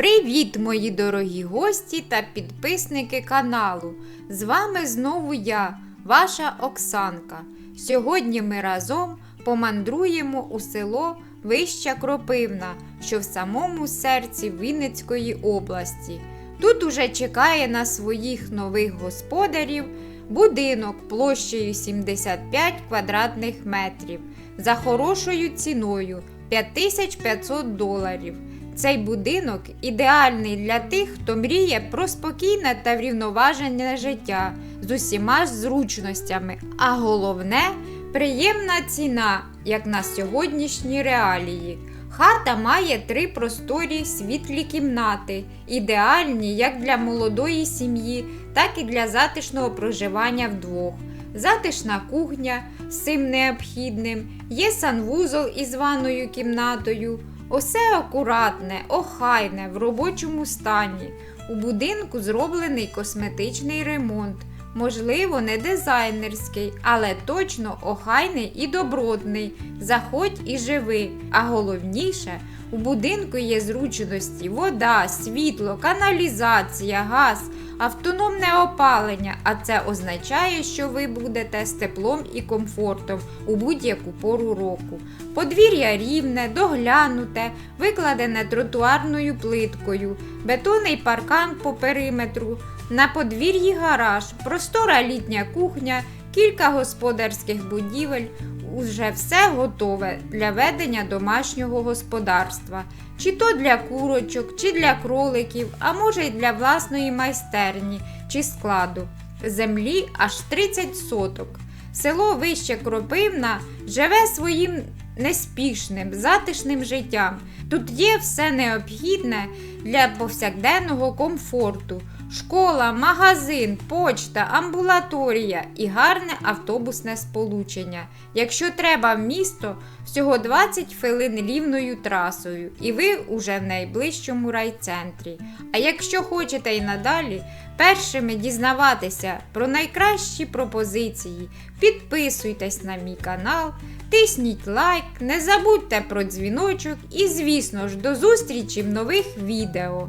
Привіт, мої дорогі гості та підписники каналу! З вами знову я, ваша Оксанка. Сьогодні ми разом помандруємо у село Вища Кропивна, що в самому серці Вінницької області. Тут уже чекає на своїх нових господарів будинок площею 75 квадратних метрів за хорошою ціною 5500 доларів. Цей будинок ідеальний для тих, хто мріє про спокійне та врівноважене життя з усіма зручностями, а головне приємна ціна, як на сьогоднішні реалії. Хата має три просторі світлі кімнати, ідеальні як для молодої сім'ї, так і для затишного проживання вдвох. Затишна кухня з цим необхідним, є санвузол із ванною кімнатою. Усе акуратне, охайне, в робочому стані. У будинку зроблений косметичний ремонт. Можливо, не дизайнерський, але точно охайний і добротний. Заходь і живи. А головніше, у будинку є зручності, вода, світло, каналізація, газ, автономне опалення, а це означає, що ви будете з теплом і комфортом у будь-яку пору року. Подвір'я рівне, доглянуте, викладене тротуарною плиткою, бетонний паркан по периметру, на подвір'ї гараж, простора літня кухня, кілька господарських будівель. Уже все готове для ведення домашнього господарства, чи то для курочок, чи для кроликів, а може й для власної майстерні чи складу. Землі аж 30 соток. Село Вище Кропивна живе своїм неспішним, затишним життям. Тут є все необхідне для повсякденного комфорту. Школа, магазин, почта, амбулаторія і гарне автобусне сполучення. Якщо треба в місто, всього 20 хвилин рівною трасою, і ви уже в найближчому райцентрі. А якщо хочете і надалі першими дізнаватися про найкращі пропозиції, підписуйтесь на мій канал, тисніть лайк, не забудьте про дзвіночок і, звісно ж, до зустрічі в нових відео.